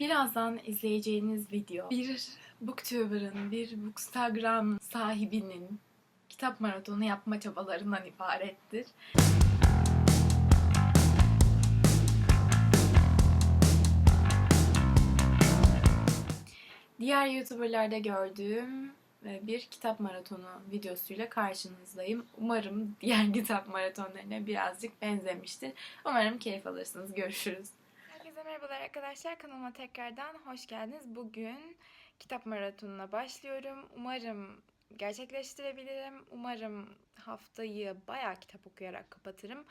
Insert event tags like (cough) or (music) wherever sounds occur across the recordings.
Birazdan izleyeceğiniz video bir booktuber'ın, bir bookstagram sahibinin kitap maratonu yapma çabalarından ibarettir. Diğer YouTuber'larda gördüğüm e, bir kitap maratonu videosuyla karşınızdayım. Umarım diğer (laughs) kitap maratonlarına birazcık benzemiştir. Umarım keyif alırsınız. Görüşürüz. Merhabalar arkadaşlar. Kanalıma tekrardan hoş geldiniz. Bugün kitap maratonuna başlıyorum. Umarım gerçekleştirebilirim. Umarım haftayı bayağı kitap okuyarak kapatırım.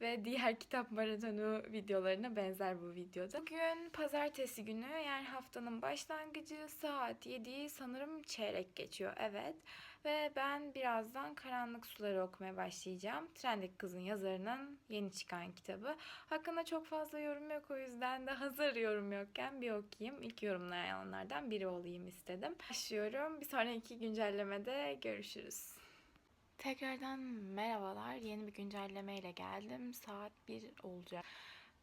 Ve diğer kitap maratonu videolarına benzer bu videoda. Bugün pazartesi günü yani haftanın başlangıcı saat 7'yi sanırım çeyrek geçiyor evet. Ve ben birazdan Karanlık Suları okumaya başlayacağım. Trendik Kız'ın yazarının yeni çıkan kitabı. Hakkında çok fazla yorum yok o yüzden de hazır yorum yokken bir okuyayım. İlk yorumlayanlardan biri olayım istedim. Başlıyorum. Bir sonraki güncellemede görüşürüz. Tekrardan merhabalar. Yeni bir güncelleme ile geldim. Saat 1 olacak.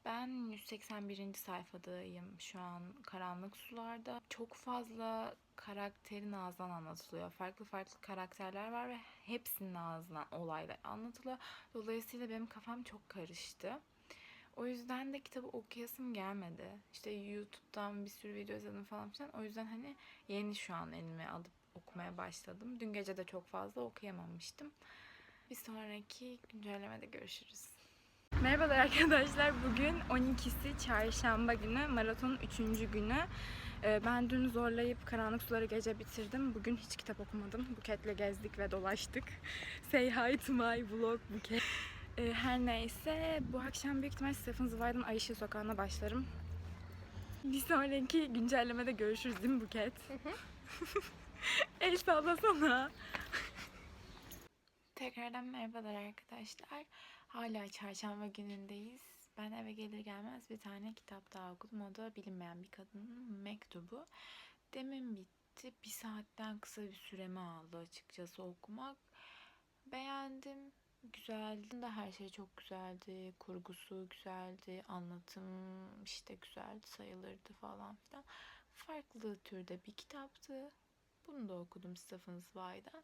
Ben 181. sayfadayım şu an Karanlık Sular'da. Çok fazla karakterin ağzından anlatılıyor. Farklı farklı karakterler var ve hepsinin ağzından olaylar anlatılıyor. Dolayısıyla benim kafam çok karıştı. O yüzden de kitabı okuyasım gelmedi. İşte YouTube'dan bir sürü video izledim falan filan. O yüzden hani yeni şu an elime alıp okumaya başladım. Dün gece de çok fazla okuyamamıştım. Bir sonraki güncellemede görüşürüz. Merhabalar arkadaşlar. Bugün 12'si çarşamba günü. Maratonun 3. günü. Ee, Ben dün zorlayıp Karanlık Suları gece bitirdim. Bugün hiç kitap okumadım. Buket'le gezdik ve dolaştık. (laughs) Say hi to my vlog Buket. Ee, Her neyse bu akşam büyük ihtimal Stephen Zweig'ın Ay Işığı Sokağı'na başlarım. Bir sonraki güncellemede görüşürüz değil mi Buket? (laughs) (laughs) El sallasana. Tekrardan merhabalar arkadaşlar. Hala çarşamba günündeyiz. Ben eve gelir gelmez bir tane kitap daha okudum. O da bilinmeyen bir kadının mektubu. Demin bitti. Bir saatten kısa bir süremi aldı açıkçası okumak. Beğendim. Güzeldi de her şey çok güzeldi. Kurgusu güzeldi. Anlatım işte güzeldi sayılırdı falan filan. Farklı türde bir kitaptı. Bunu da okudum Stephen Zweig'den.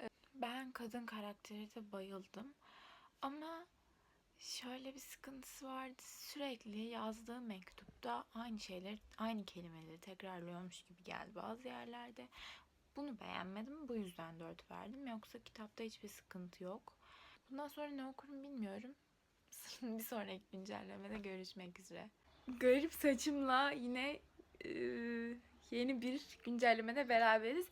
Ee, Ben kadın karakteri de bayıldım. Ama şöyle bir sıkıntısı vardı. Sürekli yazdığı mektupta aynı şeyleri, aynı kelimeleri tekrarlıyormuş gibi geldi bazı yerlerde. Bunu beğenmedim. Bu yüzden 4 verdim. Yoksa kitapta hiçbir sıkıntı yok. Bundan sonra ne okurum bilmiyorum. (laughs) bir sonraki güncellemede görüşmek üzere. Garip saçımla yine yeni bir güncellemede beraberiz.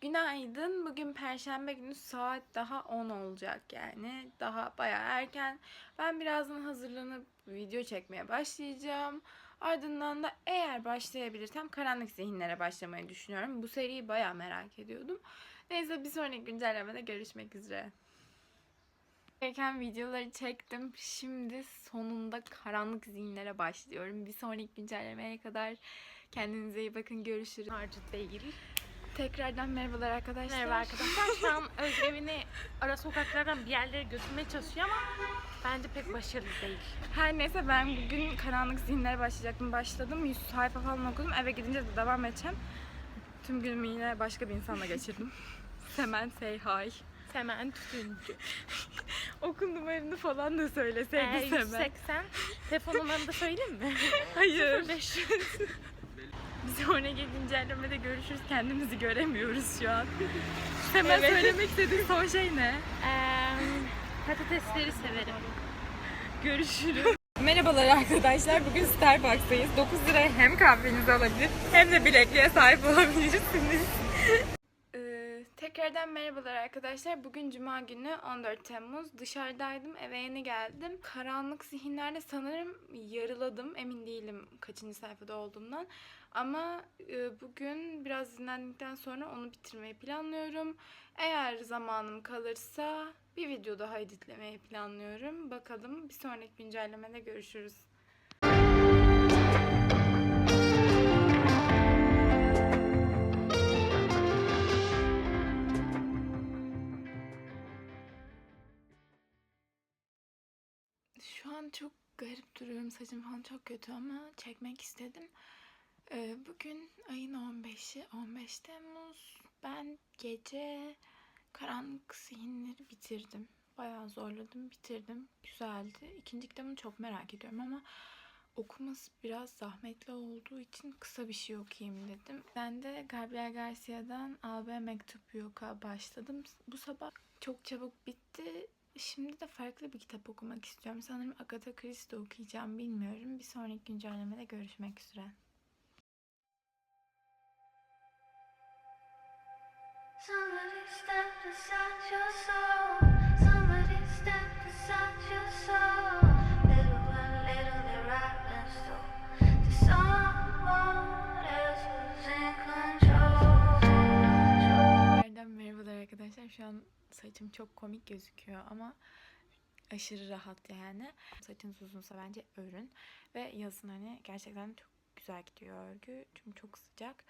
Günaydın. Bugün perşembe günü saat daha 10 olacak yani. Daha bayağı erken. Ben birazdan hazırlanıp video çekmeye başlayacağım. Ardından da eğer başlayabilirsem Karanlık Zihinlere başlamayı düşünüyorum. Bu seriyi bayağı merak ediyordum. Neyse bir sonraki güncellemede görüşmek üzere. Gereken videoları çektim. Şimdi sonunda Karanlık Zihinlere başlıyorum. Bir sonraki güncellemeye kadar kendinize iyi bakın. Görüşürüz. harcı değil. Tekrardan merhabalar arkadaşlar. Merhaba arkadaşlar. Şu an Özgevini ara sokaklardan bir yerlere götürmeye çalışıyor ama bence pek başarılı değil. Her neyse ben bugün Karanlık Zihinlere başlayacaktım. Başladım. 100 sayfa falan okudum. Eve gidince de devam edeceğim. Tüm günümü yine başka bir insanla geçirdim. (laughs) Semen say hi. Semen tutuncu. (laughs) Okul numaranı falan da söyleseydi Ee, Semen. 180. Telefon numaranı da söyleyeyim mi? Hayır. 0500. Bir sonraki güncellemede görüşürüz. Kendimizi göremiyoruz şu an. (laughs) Semen Evet. söylemek istediğin son şey ne? Patatesleri severim. Görüşürüz. Merhabalar arkadaşlar. Bugün Starbucks'tayız. 9 liraya hem kahvenizi alabilir hem de bilekliğe sahip olabilirsiniz. (laughs) Tekrardan merhabalar arkadaşlar. Bugün Cuma günü 14 Temmuz. Dışarıdaydım. Eve yeni geldim. Karanlık zihinlerde sanırım yarıladım. Emin değilim kaçıncı sayfada olduğumdan. Ama e, bugün biraz dinlendikten sonra onu bitirmeyi planlıyorum. Eğer zamanım kalırsa bir video daha editlemeyi planlıyorum. Bakalım bir sonraki güncellemede görüşürüz. Şu an çok garip duruyorum. Saçım falan çok kötü ama çekmek istedim. Ee, bugün ayın 15'i, 15 Temmuz. Ben gece Karanlık Zihinleri bitirdim. Bayağı zorladım, bitirdim. Güzeldi. İkinci kitabını çok merak ediyorum ama okuması biraz zahmetli olduğu için kısa bir şey okuyayım dedim. Ben de Gabriel Garcia'dan AB Mektup Yok'a başladım. Bu sabah çok çabuk bitti. Şimdi de farklı bir kitap okumak istiyorum. Sanırım Agatha Christie okuyacağım bilmiyorum. Bir sonraki güncellemede görüşmek üzere. Somebody stepped inside your soul. Somebody stepped inside your soul. Çok komik gözüküyor ama aşırı rahat yani. Saçınız uzunsa bence örün. Ve yazın hani gerçekten çok güzel gidiyor örgü. Çünkü çok sıcak.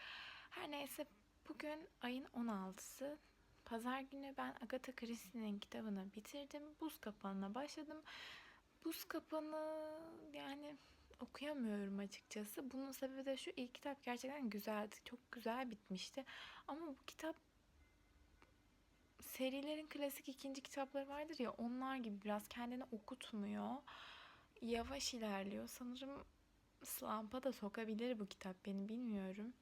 Her neyse bugün ayın 16'sı. Pazar günü ben Agatha Christie'nin kitabını bitirdim. Buz kapağına başladım. Buz kapanı yani okuyamıyorum açıkçası. Bunun sebebi de şu ilk kitap gerçekten güzeldi. Çok güzel bitmişti. Ama bu kitap serilerin klasik ikinci kitapları vardır ya onlar gibi biraz kendini okutmuyor. Yavaş ilerliyor. Sanırım slump'a da sokabilir bu kitap beni bilmiyorum.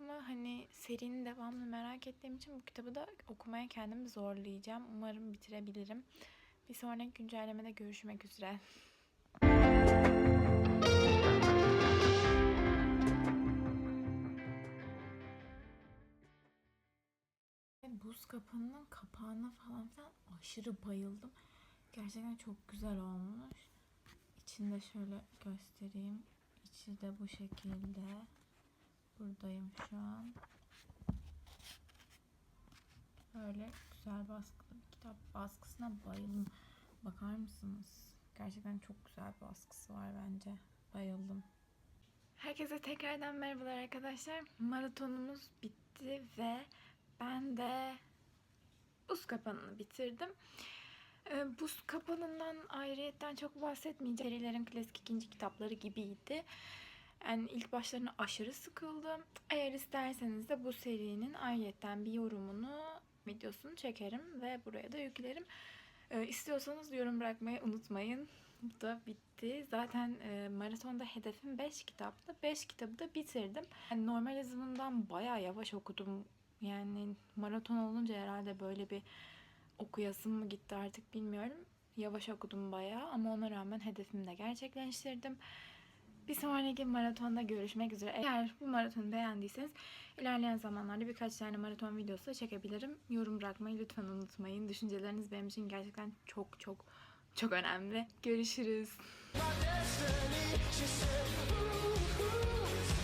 Ama hani serinin devamını merak ettiğim için bu kitabı da okumaya kendimi zorlayacağım. Umarım bitirebilirim. Bir sonraki güncellemede görüşmek üzere. Buz kapağının kapağına falan filan aşırı bayıldım. Gerçekten çok güzel olmuş. İçini de şöyle göstereyim. İçi de bu şekilde. Buradayım şu an. Böyle güzel baskılı bir kitap. Baskısına bayıldım. Bakar mısınız? Gerçekten çok güzel bir baskısı var bence. Bayıldım. Herkese tekrardan merhabalar arkadaşlar. Maratonumuz bitti ve ben de buz kapanını bitirdim. Ee, buz kapanından ayrıyetten çok bahsetmeyeceğim. Serilerin klasik ikinci kitapları gibiydi. Yani ilk başlarına aşırı sıkıldım. Eğer isterseniz de bu serinin ayrıyetten bir yorumunu, videosunu çekerim ve buraya da yüklerim. İstiyorsanız yorum bırakmayı unutmayın. Bu da bitti. Zaten e, maratonda hedefim 5 kitaptı. 5 kitabı da bitirdim. Yani normal hızımdan bayağı yavaş okudum. Yani maraton olunca herhalde böyle bir okuyasım mı gitti artık bilmiyorum. Yavaş okudum bayağı ama ona rağmen hedefimi de gerçekleştirdim. Bir sonraki maratonda görüşmek üzere. Eğer bu maratonu beğendiyseniz ilerleyen zamanlarda birkaç tane maraton videosu da çekebilirim. Yorum bırakmayı lütfen unutmayın. Düşünceleriniz benim için gerçekten çok çok çok önemli. Görüşürüz. my destiny. She said, ooh, ooh,